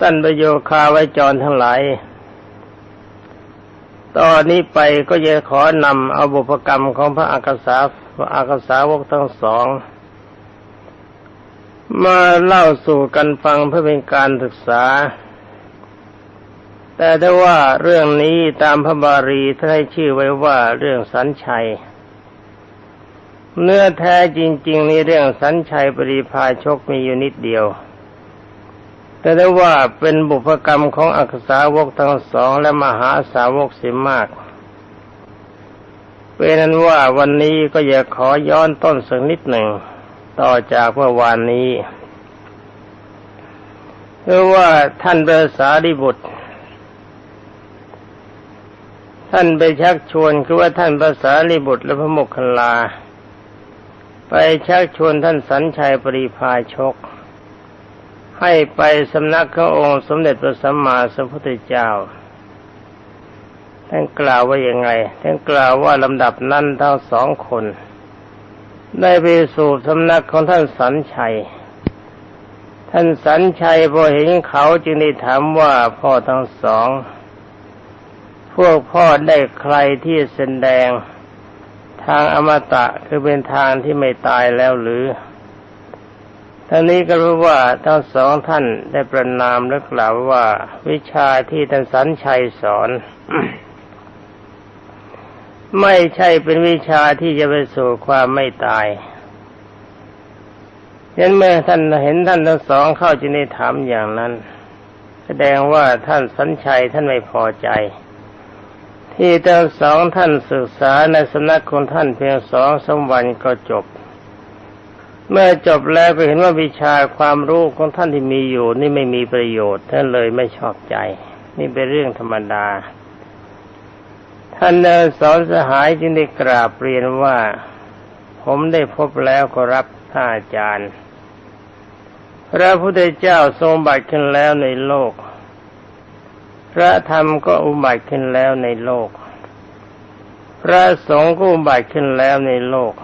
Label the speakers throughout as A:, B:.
A: ท่านประโยคาไว้จรทั้งหลาย ตอนนี้ไปก็จะขอนำเอาบุพกรรมของพระอากษาอากษาวกทั้งสอง มาเล่าสู่กันฟังเพื่อเป็นการศึกษา แต่ถ้าว่าเรื่องนี้ตามพระบาลีท่านให้ชื่อไว้ว่าเรื่องสันชัย เนื้อแท้จริงๆนี่เรื่องสันชัยปริพาชกมีอยู่นิดเดียว แต่ได้ว่าเป็นบุพกรรมของอักษาวกทั้งสองและมหาสาวกสิมากเป็นนั้นว่าวันนี้ก็อยากขอย้อนต้นสักนิดหนึ่ง ต่อจากเมื่อวานนี้คือว่าท่านเบสาดิบุตร ท่านไปชักชวนคือว่าท่านภาษาลิบุตรและพระโมคคัลลา ไปชักชวนท่านสัญชัยปริพาชก ให้ไปสำนักขององค์สมเด็จพระสัมมาสัมพุทธเจ้าท่านกล่าวว่าอยังไงท่านกล่าวว่าลำดับนั้นทั้งสองคน ได้ไปสู่สำนักของท่านสัญชัย ท่านสัญชัยพอเห็นเขาจึงได้ถามว่าพ่อทั้งสอง พวกพ่อได้ใครที่แสดง ทางอมตะคือเป็นทางที่ไม่ตายแล้วหรือ ท่านนี้ก็รู้ว่าทั้งสองท่านได้ประนามและกล่าวว่า วิชาที่ท่านสันชัยสอน ไม่ใช่เป็นวิชาที่จะไปสู่ความไม่ตายเห็นเมื่อท่านเห็นท่านทั้งสองเข้าจึงได้ถามอย่างนั้น แสดงว่าท่านสัญชัยท่านไม่พอใจ ที่ทั้งสองท่านศึกษาในสำนักของท่านเพียงสองสมวันก็จบ เมื่อจบแล้วก็เห็นว่าวิชาความรู้ของท่านที่มีอยู่ นี่ไม่มีประโยชน์ท่านเลยไม่ชอบใจ นี่เป็นเรื่องธรรมดา ท่านสอนสหายจึงได้กราบเรียนว่า ผมได้พบแล้วขอรับท่านอาจารย์ พระพุทธเจ้าทรงบัติขึ้นแล้วในโลก พระธรรมก็อุบัติขึ้นแล้วในโลก พระสงฆ์ก็อุบัติขึ้นแล้วในโลก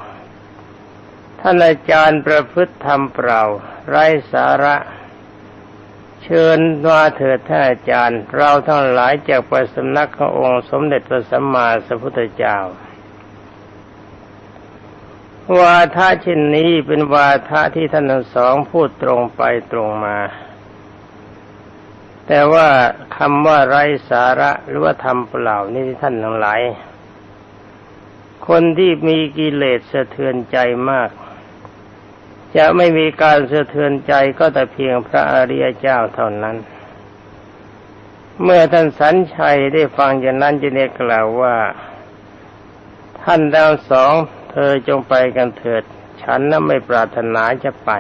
A: ท่านอาจารย์ประพฤติธรรมเปล่า ไร้สาระ เชิญมาเถิดท่านอาจารย์ เราทั้งหลายจากไปสำนักขององค์สมเด็จพระสัมมาสัมพุทธเจ้าวาทะเช่นนี้เป็นวาทะที่ท่านทั้งสองพูดตรงไปตรงมา แต่ว่าคำว่าไร้สาระหรือว่าทำเปล่านี่ที่ท่านทั้งหลาย คนที่มีกิเลสสะเทือนใจมาก จะไม่มีการสะเทือนใจก็แต่เพียงพระอริยเจ้าเท่านั้น เมื่อท่านสัญชัยได้ฟังอย่างนั้นจะได้กล่าวว่า ท่านทั้งสองเธอจงไปกันเถิด ฉันนั้นไม่ปรารถนาจะไป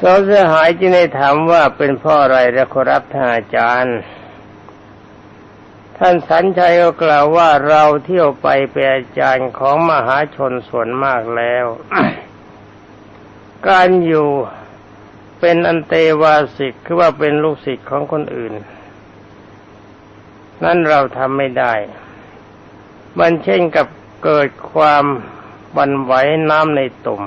A: สองเสียหายจึงได้ถามว่าเป็นพ่ออะไรและขอรับท่านอาจารย์ ท่านสัญชัยก็กล่าวว่าเราเที่ยวไปเป็นอาจารย์ของมหาชนส่วนมากแล้ว การอยู่เป็นอันเตวาสิกคือว่าเป็นลูกศิษย์ของคนอื่น นั่นเราทำไม่ได้ มันเช่นกับเกิดความบันไหวน้ำในตุ่ม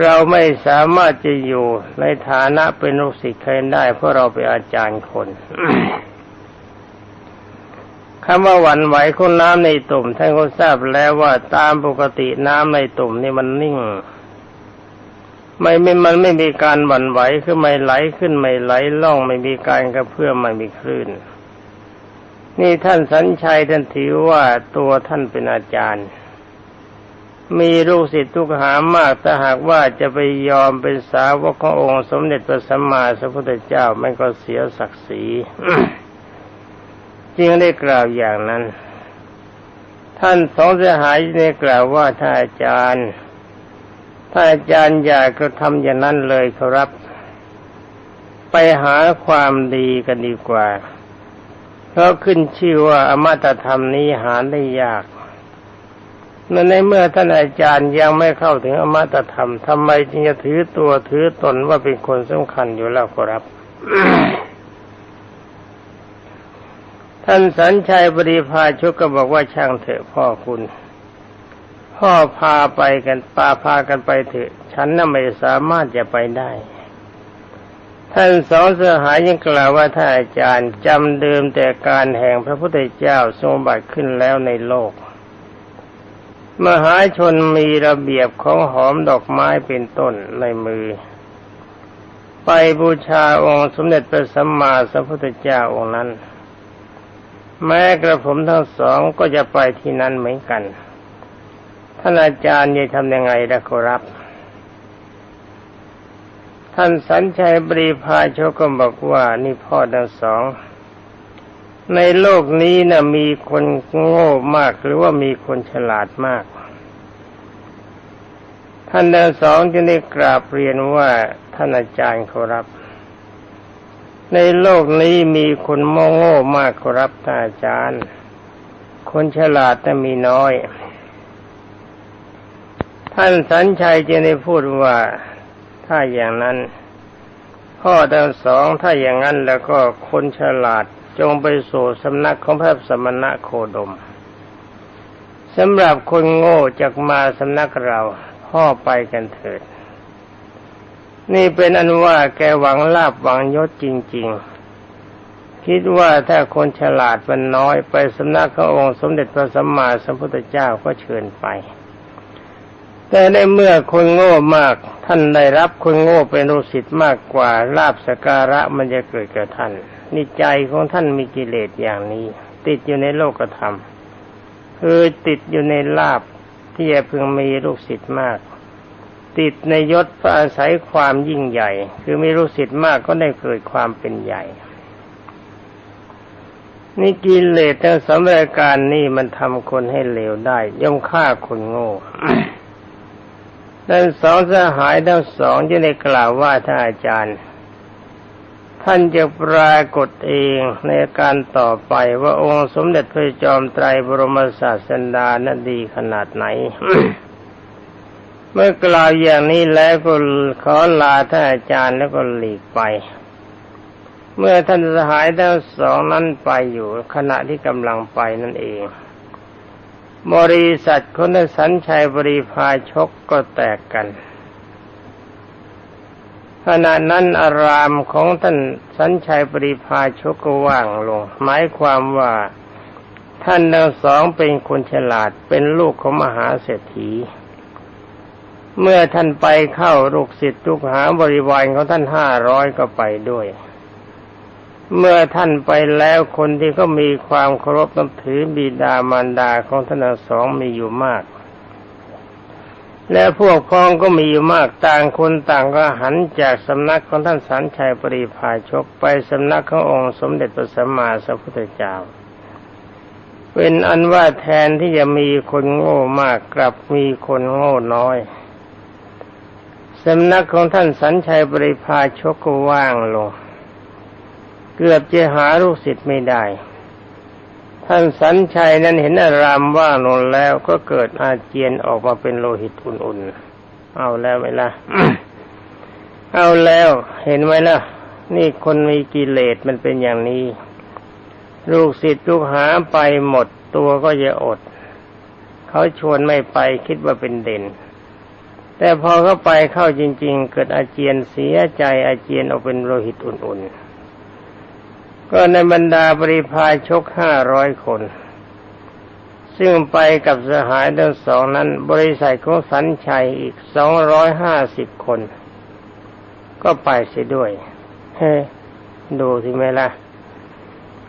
A: เราไม่สามารถจะอยู่ในฐานะเป็นลูกศิษย์ใครได้ เพราะเราเป็นอาจารย์คน คำว่าหวั่นไหวของน้ำในตุ่มท่านก็ทราบแล้วว่าตามปกติน้ำในตุ่มนี่มันนิ่ง ไม่ไม่มันไม่มีการหวั่นไหวคือไม่ไหลขึ้นไม่ไหลล่องไม่มีการกระเพื่อมไม่มีคลื่น นี่ท่านสัญชัยท่านถือว่าตัวท่านเป็นอาจารย์ มีลูกศิษย์ทุกหามากถ้าหากว่าจะไปยอมเป็นสาวกขององค์สมเด็จพระสัมมาสัมพุทธเจ้ามันก็เสียศักดิ์ศรี จึงได้กล่าวอย่างนั้น ท่านสองเสียหายได้กล่าวว่าท่านอาจารย์ถ้าอาจารย์อยากกระทำอย่างนั้นเลยครับ ไปหาความดีกันดีกว่า เพราะขึ้นชื่อว่าอมตะธรรมนี้หาได้ยากนั่นในเมื่อท่านอาจารย์ยังไม่เข้าถึงอมตะธรรมทำไมจึงจะถือตัวถือตนว่าเป็นคนสำคัญอยู่แล้วครับ ท่านสัญชัยบริพาชุกก็บอกว่าช่างเถอะพ่อคุณ พ่อพาไปกันปาพากันไปเถอะ ฉันน่ะไม่สามารถจะไปได้ ท่านสองเสหายยังกล่าวว่าท่านอาจารย์จำเดิมแต่การแห่งพระพุทธเจ้าทรงบัติขึ้นแล้วในโลก มหาชนมีระเบียบของหอมดอกไม้เป็นต้นในมือ ไปบูชาองค์สมเด็จพระสัมมาสัมพุทธเจ้าองค์นั้น แม้กระผมทั้งสองก็จะไปที่นั้นเหมือนกันท่านอาจารย์จะทำยังไงล่ะครับ ท่านสัญชัยบริพาโชก็บอกว่านี่พ่อทั้งสอง ในโลกนี้นะมีคนโง่มากหรือว่ามีคนฉลาดมาก ท่านทั้งสองจึงได้กราบเรียนว่าท่านอาจารย์ขอรับ ในโลกนี้มีคนโง่โง่มากขอรับท่านอาจารย์ คนฉลาดแต่มีน้อย ท่านสัญชัยจึงได้พูดว่าถ้าอย่างนั้น พ่อทั้งสองถ้าอย่างนั้นแล้วก็คนฉลาดจงไปสู่สำนักของพระสมณะโคดมสำหรับคนโง่จะมาสำนักเราพ่อไปกันเถิด นี่เป็นอันว่าแกหวังลาบหวังยศจริง ๆ คิดว่าถ้าคนฉลาดมันน้อยไปสำนักขององค์สมเด็จพระสัมมาสัมพุทธเจ้าก็เชิญไป แต่ในเมื่อคนโง่มากท่านได้รับคนโง่เป็นรูสิทธิ์มากกว่าลาบสการะมันจะเกิดกับท่านนี่ใจของท่านมีกิเลสอย่างนี้ ติดอยู่ในโลกธรรมคือติดอยู่ในลาบที่จะพึงมีลูกศิษย์มาก ติดในยศเพราะอาศัยความยิ่งใหญ่ คือมีลูกศิษย์มากก็ได้เกิดความเป็นใหญ่นี่กิเลสทั้งสองรายการนี่มันทำคนให้เลวได้ ย่อมฆ่าคนโง่ทั้งสองสหายทั้งสองจะได้กล่าวว่าท่านอาจารย์ ท่านจะปรากฏเองในการต่อไปว่าองค์สมเด็จพระจอมไตรบรมศาสดานั้นดีขนาดไหน เมื่อกล่าวอย่างนี้แล้วก็ขอลาท่านอาจารย์แล้วก็หลีกไป เมื่อท่านสหายทั้งสองนั้นไปอยู่ขณะที่กำลังไปนั่นเองบริษัทคนสัญชัยบริพาชกก็แตกกันขณะนั้นอารามของท่านสัญชัยบริพาชกก็ว่างลง หมายความว่าท่านทั้งสองเป็นคนฉลาดเป็นลูกของมหาเศรษฐี เมื่อท่านไปเข้าลูกศิษย์ลูกหาบริวารของท่านห้าร้อยก็ไปด้วย เมื่อท่านไปแล้วคนที่ก็มีความเคารพนับถือบิดามารดาของท่านสองมีอยู่มาก และพวกพ้องก็มีอยู่มากต่างคนต่างก็หันจากสำนักของท่านสันชัยปริพาชกไปสำนักขององค์สมเด็จพระสัมมาสัมพุทธเจ้าเป็นอันว่าแทนที่จะมีคนโง่มากกลับมีคนโง่น้อย สำนักของท่านสันชัยปริพาชกก็ว่างลง เกือบจะหาลูกศิษย์ไม่ได้ ท่านสันชัยนั้นเห็นอารามว่างลงแล้วก็เกิดอาเจียนออกมาเป็นโลหิตอุ่นๆ เอาแล้วไหมล่ะเอาแล้วเห็นไหมล่ะ นี่คนมีกิเลสมันเป็นอย่างนี้ ลูกศิษย์ลูกหาไปหมดตัวก็จะอด เขาชวนไม่ไปคิดว่าเป็นเด่น แต่พอเขาไปเข้าจริง ๆ เกิดอาเจียนเสียใจอาเจียนออกเป็นโลหิตอุ่นๆ ก็ในบรรดาบริพายชกห้าร้อยคน ซึ่งไปกับสหายทั้งสองนั้น บริษัทของสันชัยอีกสองร้อยห้าสิบคน ก็ไปเสียด้วย เฮ้ดูทีไหมล่ะ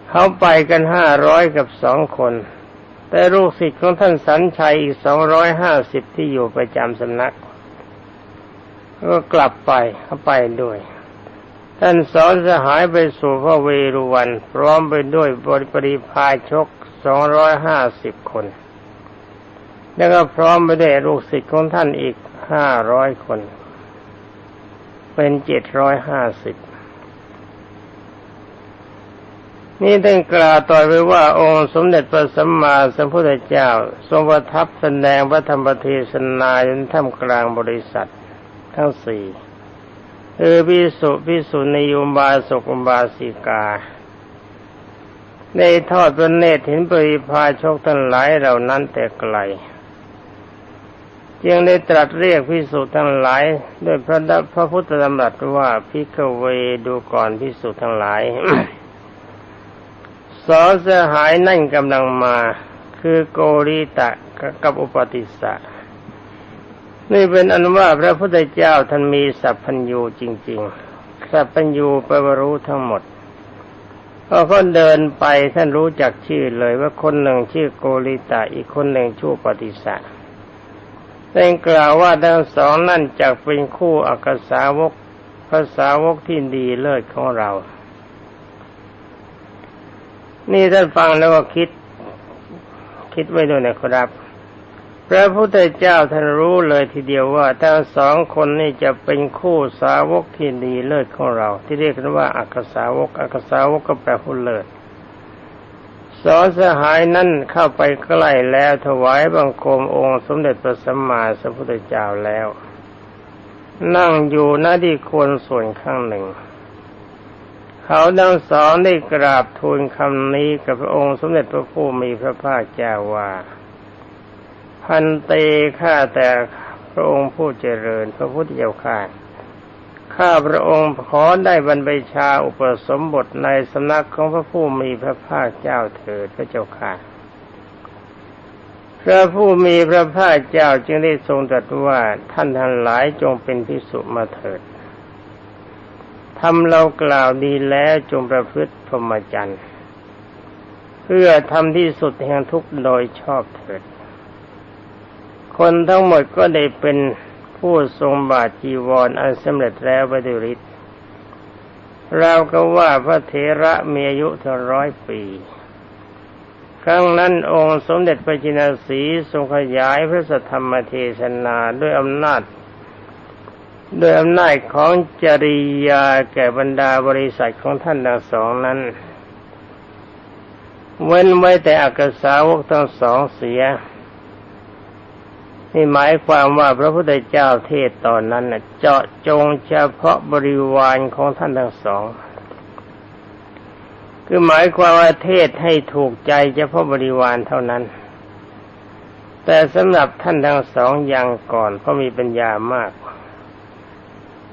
A: เขาไปกันห้าร้อยกับสองคนแต่ลูกศิษย์ของท่านสันชัยอีกสองร้อยห้าสิบที่อยู่ประจำสำนัก ก็กลับไปเขาไปด้วย ท่านสอนสหายไปสู่พระเวรุวัน พร้อมไปด้วยบริปริพายชกสองร้อยห้าสิบคน แล้วก็พร้อมไปด้วยลูกศิษย์ของท่านอีกห้าร้อยคน เป็นเจ็ดร้อยห้าสิบนี่ท่านกล่าวต่อไปว่าองค์สมเด็จพระสัมมาสัมพุทธเจ้า ทรงประทับแสดงพระธรรมเทศนาจนท่ามกลางบริษัท ทั้งสี่คือพิสุพิสุนิยุมบาสุกุมบาสิกาได้ทอดพระเนตรเห็นปริพาชกทั้งหลายเหล่านั้นแต่ไกล จึงได้ตรัสเรียกพิสุทั้งหลาย ด้วยพระดพระพุทธธรรมรัสว่าพิกเวดูก่อนพิสุทั้งหลายสอสหายนั่นกำลังมา คือโกริตะกับอุปติสสะ นี่เป็นอันว่าพระพุทธเจ้าท่านมีสัพพัญญูจริง ๆ สัพพัญญูแปลว่ารู้ทั้งหมดพอเขาเดินไปท่านรู้จักชื่อเลยว่าคนหนึ่งชื่อโกริตะอีกคนหนึ่งชื่อปฏิสะได้กล่าวว่าทั้งสองนั่นจักเป็นคู่อักษาวกภาษาวกที่ดีเลิศของเรา นี่ท่านฟังแล้วก็คิด คิดไว้ด้วยนะครับ พระพุทธเจ้าท่านรู้เลยทีเดียวว่าทั้งสองคนนี่จะเป็นคู่สาวกที่ดีเลิศของเรา ที่เรียกกันว่าอักษาวกอักษาวกก็แปลผู้เลิศสอนสหายนั่นเข้าไปใกล้แล้วถวายบังคมองค์สมเด็จพระสัมมาสัมพุทธเจ้าแล้ว นั่งอยู่หน้าที่ควรส่วนข้างหนึ่ง เขาดังสอนได้กราบทูลคำนี้กับพระองค์สมเด็จพระผู้มีพระภาคเจ้าว่า พันเตข้าแต่พระองค์ผู้เจริญ พระพุทธเจ้าข้าข้าพระองค์ขอได้บรรพชาอุปสมบทในสำนักของพระผู้มีพระภาคเจ้าเถิดพระเจ้าค่ะพระผู้มีพระภาคเจ้าจึงได้ทรงตรัสว่าท่านทั้งหลายจงเป็นพิสุมาเถิดทำเรากล่าวดีแล้วจงประพฤติพรหมจรรย์ เพื่อทำที่สุดแห่งทุกโดยชอบเถิด คนทั้งหมดก็ได้เป็นผู้ทรงบาทจีวรอันสำเร็จแล้วไปด้วยฤทธิ์เราก็ว่าพระเถระมีอายุถึงร้อยปี ครั้งนั้นองค์สมเด็จพระจินสีทรงขยายพระสัทธรรมเทศนาด้วยอำนาจด้วยอำนาจของจริยาแก่บรรดาบริษัทของท่านทั้งสองนั้น เว้นไว้แต่อักษาวกทั้งสองเสีย นี่หมายความว่าพระพุทธเจ้าเทศตอนนั้นเจาะจงเฉพาะบริวารของท่านทั้งสอง คือหมายความว่าเทศให้ถูกใจเฉพาะบริวารเท่านั้น แต่สำหรับท่านทั้งสองอย่างก่อนเพราะมีปัญญามาก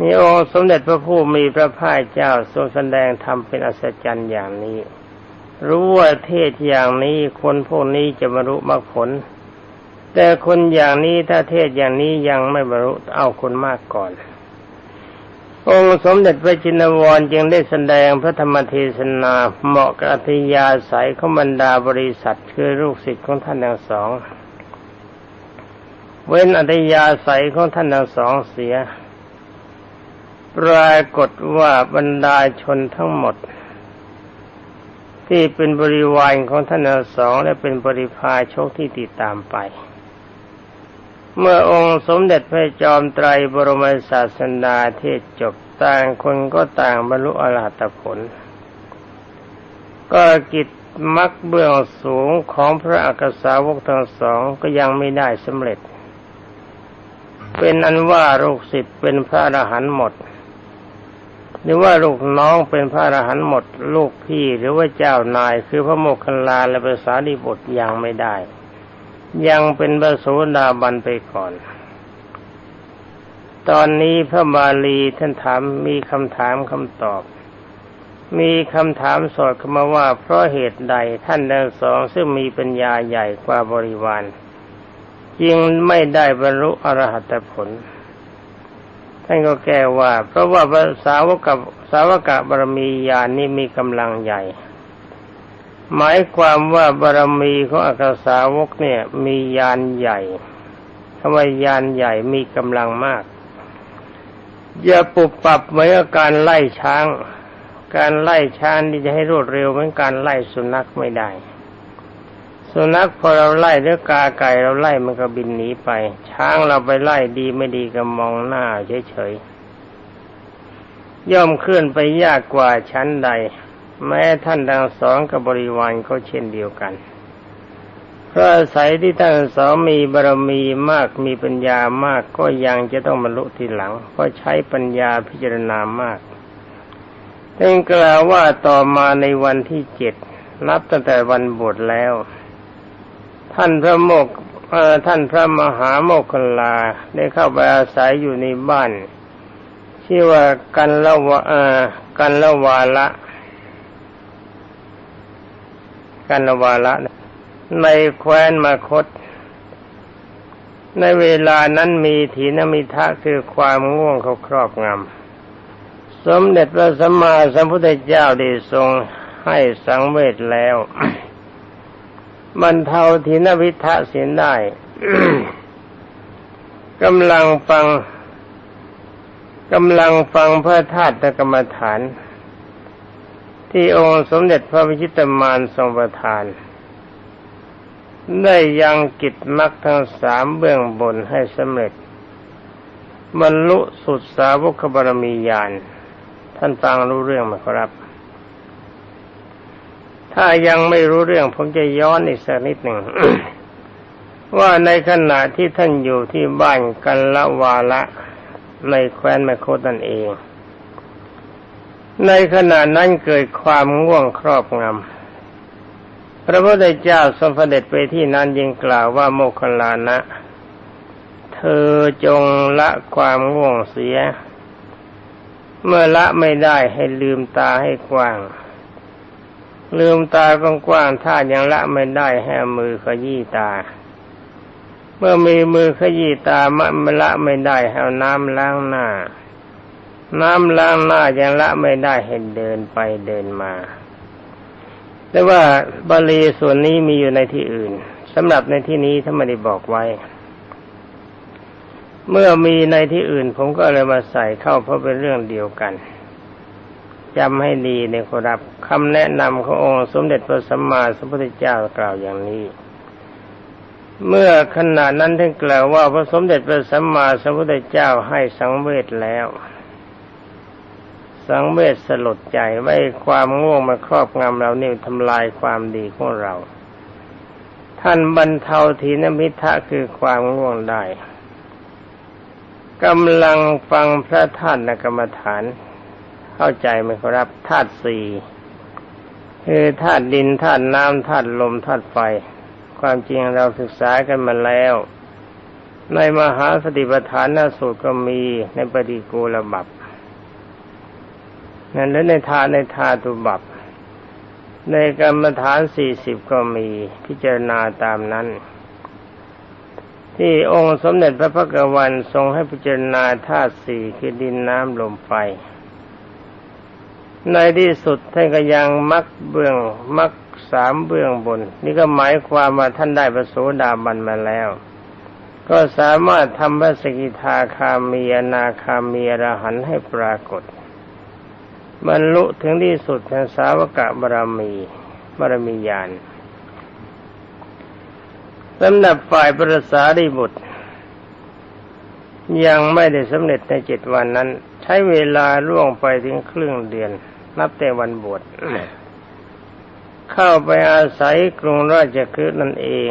A: มีองค์สมเด็จพระผู้มีพระภาคเจ้าทรงแสดงธรรมเป็นอัศจรรย์อย่างนี้ รู้ว่าเทศอย่างนี้คนพวกนี้จะบรรลุมรรคผล แต่คนอย่างนี้ถ้าเทศอย่างนี้ยังไม่บรรลุเอาคนมากก่อน องค์สมเด็จพระจินวรจึงได้แสดงพระธรรมเทศนาเหมาะกับอัธยาศัยของบรรดาบริษัทคือลูกศิษย์ของท่านทั้งสอง เว้นอัธยาศัยของท่านทั้งสองเสีย ปรากฏว่าบรรดาชนทั้งหมดที่เป็นบริวารของท่านทั้งสองและเป็นบริพาชกที่ติดตามไป เมื่อองค์สมเด็จพระจอมไตรบรมศาสดาเทศจบต่างคนก็ต่างบรรลุอรหัตผล ก็กิจมักเบื้องสูงของพระอักษาวกทั้งสองก็ยังไม่ได้สำเร็จ เป็นอันว่าลูกศิษย์เป็นพระอรหันต์หมด หรือว่าลูกน้องเป็นพระอรหันต์หมด ลูกพี่หรือว่าเจ้านายคือพระโมคคัลลาและภาษาดิบทยังไม่ได้ ยังเป็นพระโสดาบันไปก่อน ตอนนี้พระบาลีท่านถามมีคำถามคำตอบ มีคำถามสอดเข้ามาว่า เพราะเหตุใดท่านทั้งสองซึ่งมีปัญญาใหญ่กว่าบริวารจึงไม่ได้บรรลุอรหัตผล ท่านก็แก้ว่า เพราะว่าสาวกับสาวกะบารมีญาณนี้มีกำลังใหญ่ หมายความว่าบารมีของอักษาวกเนี่ย มียานใหญ่ทำไมยานใหญ่มีกำลังมาก อย่าปุบปรับเหมือนการไล่ช้าง การไล่ช้างที่จะให้รวดเร็วเหมือนการไล่สุนัขไม่ได้ สุนัขพอเราไล่หรือกาไก่เราไล่มันก็บินหนีไป ช้างเราไปไล่ดีไม่ดีก็มองหน้าเฉยๆย่อมเคลื่อนไปยากกว่าชั้นใด แม้ท่านทั้งสองกับบริวารก็เช่นเดียวกันเพราะอาศัยที่ท่านสองมีบารมีมากมีปัญญามากก็ยังจะต้องบรรลุทีหลัง เพราะใช้ปัญญาพิจารณามากท่านกล่าวว่าต่อมาในวันที่เจ็ดนับตั้งแต่วันบวชแล้ว ท่านพระโมกท่านพระมหาโมคคลาได้เข้าไปอาศัยอยู่ในบ้าน ชื่อว่ากันละวะกันละวาละ กันละวาละในแคว้นมาคต ในเวลานั้นมีถีนมิทะคือความง่วงเขาครอบงำ สมเด็จพระสัมมาสัมพุทธเจ้าได้ทรงให้สังเวชแล้วบรรเทาทีนวิทะเสียได้กำลังฟังกำลังฟังพระธาตุกรรมฐาน ที่องค์สมเด็จพระวิชิตมารทรงประทาน ได้ยังกิจมรรคทั้งสามเบื้องบนให้สำเร็จ บรรลุสุดสาวกบารมีญาณท่านฟังรู้เรื่องไหมครับ ถ้ายังไม่รู้เรื่องผมจะย้อนอีกสักนิดหนึ่งว่าในขณะที่ท่านอยู่ที่บ้านกันละวาละในแคว้นแมโคตันเอง ในขณะนั้นเกิดความง่วงครอบงำ พระพุทธเจ้าทรงเสด็จไปที่นั้นยิงกล่าวว่าโมคคลานะ เธอจงละความง่วงเสีย เมื่อละไม่ได้ให้ลืมตาให้กว้าง ลืมตากว้างๆถ้ายังละไม่ได้ให้มือขยี้ตา เมื่อมีมือขยี้ตามะมละไม่ได้ให้น้ำล้างหน้า น้ำล้างหน้ายังละไม่ได้ให้เดินไปเดินมา แต่ว่าบาลีส่วนนี้มีอยู่ในที่อื่นสำหรับในที่นี้ถ้าไม่ได้บอกไว้ เมื่อมีในที่อื่น ผมก็เลยมาใส่เข้าเพราะเป็นเรื่องเดียวกันจำให้ดีในครับคำแนะนำขององค์สมเด็จพระสัมมาสัมพุทธเจ้ากล่าวอย่างนี้ เมื่อขณะนั้นท่านกล่าวว่าพระสมเด็จพระสัมมาสัมพุทธเจ้าให้สังเวชแล้ว สังเวชสลดใจไว้ความง่วงมาครอบงำเราเนี่ยทำลายความดีของเรา ท่านบรรเทาทีนมิทะคือความง่วงได้กำลังฟังพระท่านกรรมฐาน เข้าใจไหมครับธาตุสี่คือธาตุดินธาตุน้ำธาตุลมธาตุไฟ ความจริงเราศึกษากันมาแล้ว ในมหาสติปัฏฐานนสูตรก็มีในปฏิกูลบับ นั่นและในทาในทาตุบับในกรรมฐานสี่สิบก็มีพิจารณาตามนั้น ที่องค์สมเด็จพระพักวันทรงให้พิจารณาธาตุสี่คือดินน้ำลมไฟ ในที่สุดท่านก็ยังมักเบื้องมักสามเบื้องบน นี่ก็หมายความว่าท่านได้ประโสดาบันมาแล้ว ก็สามารถทำพระสกิทาคามีอนาคามีอรหันให้ปรากฏ บรรลุถึงที่สุดแห่งสาวกะบารมีบารมีญาณสำหรับฝ่ายปรสารีบุตร ยังไม่ได้สำเร็จในเจ็ดวันนั้น ใช้เวลาล่วงไปถึงครึ่งเดือน นับแต่วันบวชเข้าไปอาศัยกรุงราชคฤห์นั่นเอง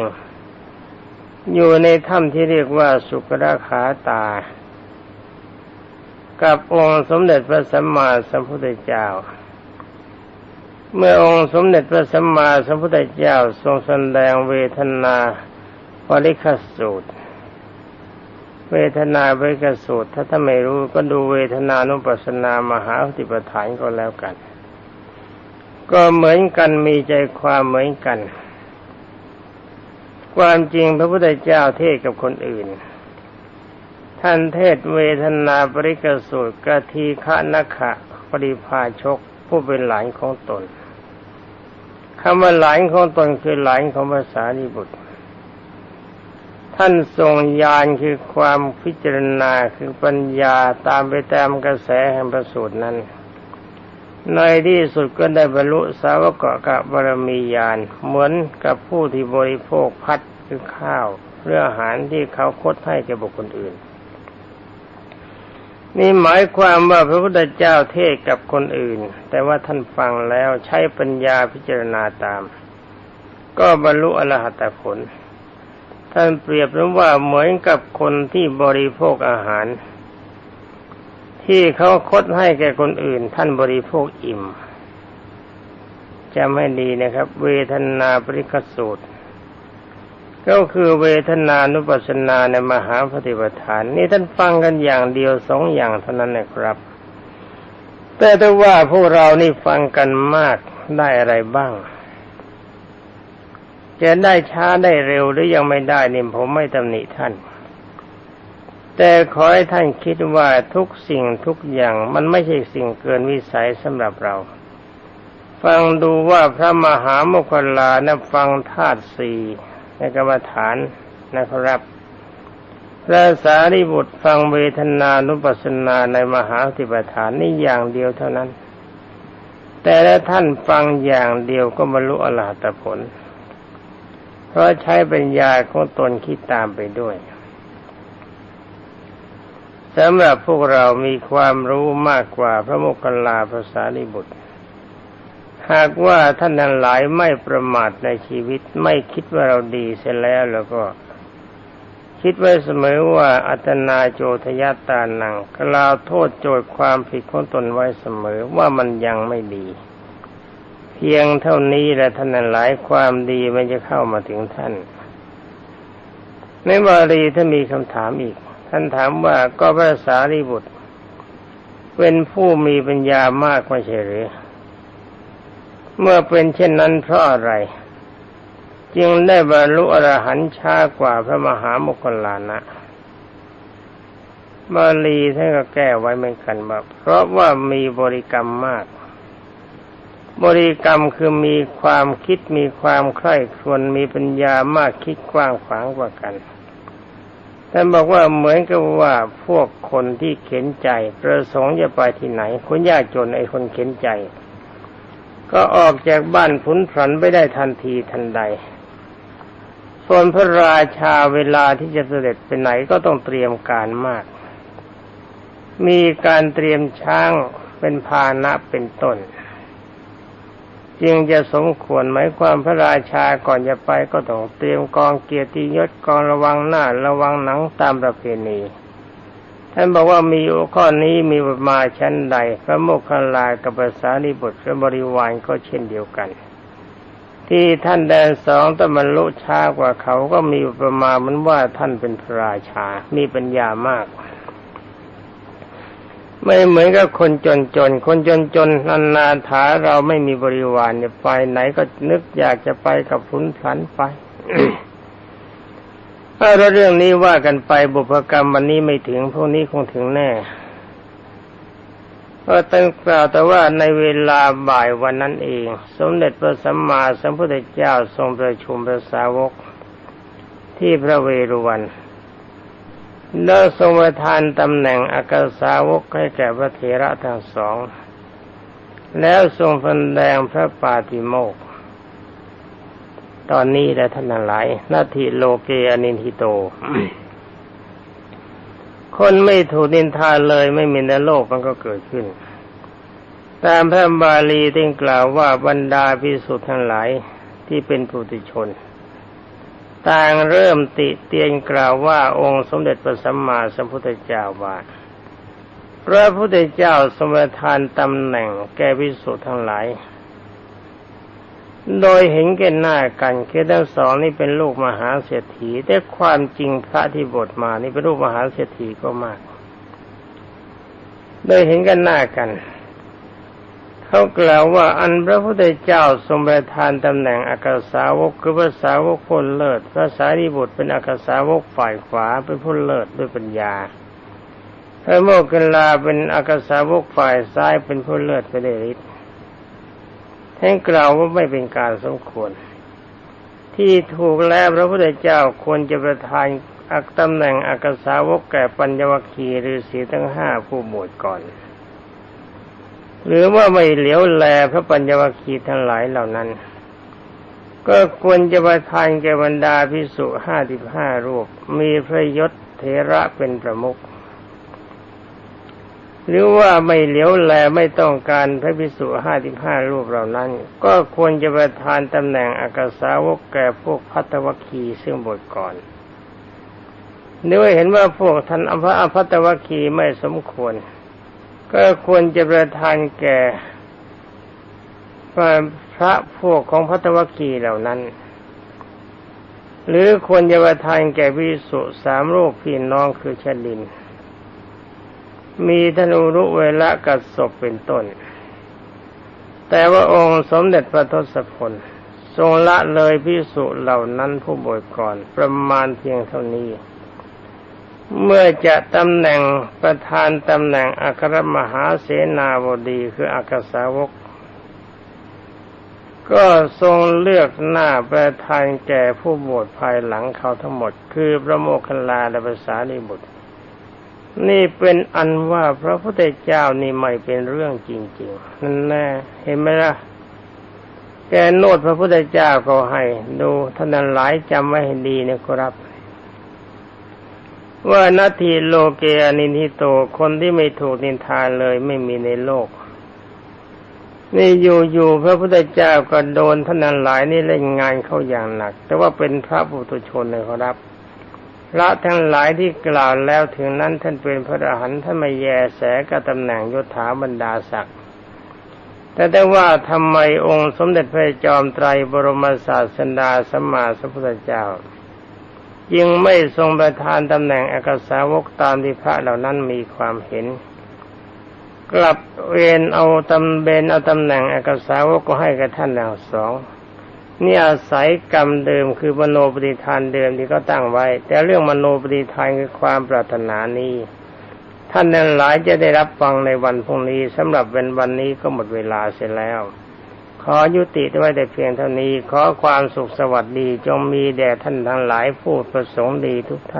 A: อยู่ในถ้ำที่เรียกว่าสุกราขาตา กับองค์สมเด็จพระสัมมาสัมพุทธเจ้า เมื่อองค์สมเด็จพระสัมมาสัมพุทธเจ้าทรงแสดงเวทนาปริคสูตร เวทนาบริกสูตร ถ้าท่านไม่รู้ก็ดูเวทนานุปัสสนามหาปฏิปทานก็แล้วกัน ก็เหมือนกันมีใจความเหมือนกัน ความจริงพระพุทธเจ้าเทศกับคนอื่น ท่านเทศเวทนาปริกสูตรกะทีฆะนักขะปริพาชกผู้เป็นหลานของตนคำว่าหลานของตนคือหลานของภาษาลิบุตร ท่านทรงญาณคือความพิจารณาคือปัญญาตามไปตามกระแสแห่งประสูตรนั้น ในที่สุดก็ได้บรรลุสาวกกะบารมีญาณเหมือนกับผู้ที่บริโภคพัดคือข้าวเรื่องอาหารที่เขาคดให้แก่บุคคลอื่น นี่หมายความว่าพระพุทธเจ้าเทศกับคนอื่น แต่ว่าท่านฟังแล้วใช้ปัญญาพิจารณาตาม ก็บรรลุอรหัตผล ท่านเปรียบรือว่าเหมือนกับคนที่บริโภคอาหาร ที่เขาคดให้แก่คนอื่น ท่านบริโภคอิ่มจำให้ดีนะครับ เวทนาปริคสูตร ก็คือเวทนานุปัสสนาในมหาปฏิปทาน นี่ท่านฟังกันอย่างเดียวสองอย่างเท่านั้นนะครับ แต่ถ้าว่าพวกเรานี่ฟังกันมากได้อะไรบ้างจะได้ช้าได้เร็วหรือยังไม่ได้นี่ผมไม่ตำหนิท่าน แต่ขอให้ท่านคิดว่าทุกสิ่งทุกอย่างมันไม่ใช่สิ่งเกินวิสัยสำหรับเรา ฟังดูว่าพระมหาโมคคลลานะฟังธาตุสี่ ในกรรมฐานนะครับ พระสารีบุตรฟังเวทนานุปัสสนาในมหาธิปฐานนี่อย่างเดียวเท่านั้น แต่ละท่านฟังอย่างเดียวก็บรรลุอรหัตผล เพราะใช้ปัญญาของตนคิดตามไปด้วยสำหรับพวกเรามีความรู้มากกว่าพระโมคคัลลาภาษาลิบุตร หากว่าท่านนั้นหลายไม่ประมาทในชีวิตไม่คิดว่าเราดีเสียแล้วแล้วก็ คิดไว้เสมอว่าอัตนาโจทยตานังกล่าวโทษโจทย์ความผิดของตนไว้เสมอว่ามันยังไม่ดี เพียงเท่านี้แหละท่านนั้นหลายความดีมันจะเข้ามาถึงท่านในบาลีถ้ามีคำถามอีก ท่านถามว่าก็พระสารีบุตร เป็นผู้มีปัญญามากไม่ใช่หรือ เมื่อเป็นเช่นนั้นเพราะอะไร จึงได้บรรลุอรหันต์ช้ากว่าพระมหาโมคคลลานะบาลีท่านก็แก้ไว้เหมือนกันว่าเพราะว่ามีบริกรรมมาก บริกรรมคือมีความคิดมีความใคร่ครวญมีปัญญามากคิดกว้างขวางกว่ากันท่านบอกว่าเหมือนกับว่าพวกคนที่เข็นใจ ประสงค์จะไปที่ไหน คนยากจนไอ้คนเข็นใจ ก็ออกจากบ้านพุนผันไปได้ทันทีทันใด ส่วนพระราชาเวลาที่จะเสด็จไปไหนก็ต้องเตรียมการมาก มีการเตรียมช้างเป็นพาหนะเป็นต้น จึงจะสมควรหมายความพระราชาก่อนจะไปก็ต้องเตรียมกองเกียรติยศกองระวังหน้าระวังหนังตามประเพณี ท่านบอกว่ามีข้อนี้มีมาชั้นใด พระโมคคัลลากับภาษาลิบุตรและบริวารก็เช่นเดียวกัน ที่ท่านแดนสองตะบรรลุช้ากว่าเขาก็มีประมาณเหมือนว่าท่านเป็นพระราชา มีปัญญามาก ไม่เหมือนกับคนจนจนคนจนจนนันนาถาเราไม่มีบริวารเนี่ยไปไหนก็นึกอยากจะไปกับพุนผันไป ถ้าเรื่องนี้ว่ากันไปบุพกรรมวันนี้ไม่ถึงพวกนี้คงถึงแน่ก็ตั้งกล่าวแต่ว่าในเวลาบ่ายวันนั้นเอง สมเด็จพระสัมมาสัมพุทธเจ้าทรงประชุมพระสาวก ที่พระเวรุวันแล้วทรงประทานตำแหน่งอากาสาวกให้แก่พระเถระทั้งสอง แล้วทรงแสดงพระปาติโมก ตอนนี้แหละท่านหลายนาทีโลเกอนินทิโต คนไม่ถูกนินทาเลยไม่มีในโลกมันก็เกิดขึ้น ตามพระบาลีที่กล่าวว่าบรรดาพิสุทธ์ทั้งหลายที่เป็นปุถุชน ต่างเริ่มติเตียนกล่าวว่าองค์สมเด็จพระสัมมาสัมพุทธเจ้าว่าพระพุทธเจ้าสมทานตำแหน่งแก่วิสุทธ์ทั้งหลาย โดยเห็นแก่หน้ากันคือทั้งสองนี่เป็นลูกมหาเศรษฐี แต่ความจริงพระที่บทมานี่เป็นลูกมหาเศรษฐีก็มาก โดยเห็นกันหน้ากันเขากล่าวว่าอันพระพุทธเจ้าทรงประทานตำแหน่งอากาสาวกคือพระสาวกคนเลิศพระสารีบุตรเป็นอากาสาวกฝ่ายขวาเป็นผู้เลิศด้วยปัญญาพระโมกขันลาเป็นอากาสาวกฝ่ายซ้ายเป็นผู้เลิศไปได้ฤทธิ์ ท่านกล่าวว่าไม่เป็นการสมควร ที่ถูกแล้วพระพุทธเจ้าควรจะประทานอักตำแหน่งอากสาวกแก่ปัญญวคีหรือสีทั้งห้าผู้บวชก่อน หรือว่าไม่เหลียวแลพระปัญญวคีทั้งหลายเหล่านั้น ก็ควรจะประทานแก่บรรดาพิสุห้าสิบห้ารูป มีพระยศเทระเป็นประมุข หรือว่าไม่เหลียวแลไม่ต้องการพระพิสุห้าสิบห้ารูปเหล่านั้น ก็ควรจะประทานตำแหน่งอากาสาวกแก่พวกพัทวคีซึ่งบทก่อนเนื่อเห็นว่าพวกท่านอภะพัทวคีไม่สมควร ก็ควรจะประทานแก่พระพวกของพัทวคีเหล่านั้น หรือควรจะประทานแก่วิสุสามโรคพี่น้องคือชดิน มีธนูรุเวละกัดศพเป็นต้น แต่ว่าองค์สมเด็จพระทศพลทรงละเลยพิสุเหล่านั้นผู้บวชก่อนประมาณเพียงเท่านี้ เมื่อจะตำแหน่งประธานตำแหน่งอัครมหาเสนาบดีคืออักษาวก ก็ทรงเลือกหน้าประธานแก่ผู้บวชภายหลังเขาทั้งหมด คือพระโมคคัลลาและภาษาลิบุตร นี่เป็นอันว่าพระพุทธเจ้านี่ไม่เป็นเรื่องจริงๆนั่นแน่เห็นไหมล่ะแกโนดพระพุทธเจ้าก็ให้ ดูท่านนั้นหลายจำไว้ให้ดีนะครับ ว่านาทีโลเกอนินทิโตคนที่ไม่ถูกนินทาเลยไม่มีในโลก นี่อยู่ๆพระพุทธเจ้าก็โดนท่านนั้นหลายนี่เล่นงานเขาอย่างหนัก แต่ว่าเป็นพระปุถุชนเลยครับ พระทั้งหลายที่กล่าวแล้วถึงนั้นท่านเป็นพระอรหันต์ท่านไม่แยแสกับตำแหน่งยศถาบรรดาศักดิ์แต่ได้ว่าทำไมองค์สมเด็จพระจอมไตรบรมศาสดาสัมมาสัมพุทธเจ้ายังไม่ทรงประทานตำแหน่งอักษาวกตามที่พระเหล่านั้นมีความเห็น กลับเวนเอาตำเบนเอาตำแหน่งอักษาวกก็ให้กับท่านทั้งสอง นี่อาศัยกรรมเดิมคือมโนปฏิทานเดิมที่เขาตั้งไว้ แต่เรื่องมโนปฏิทานคือความปรารถนานี้ ท่านนั้นหลายจะได้รับฟังในวันพรุ่งนี้สำหรับเป็นวันนี้ก็หมดเวลาเสร็จแล้ว ขอยุติไว้แต่เพียงเท่านี้ ขอความสุขสวัสดีจงมีแด่ท่านทั้งหลายผู้ประสงค์ดีทุกท่าน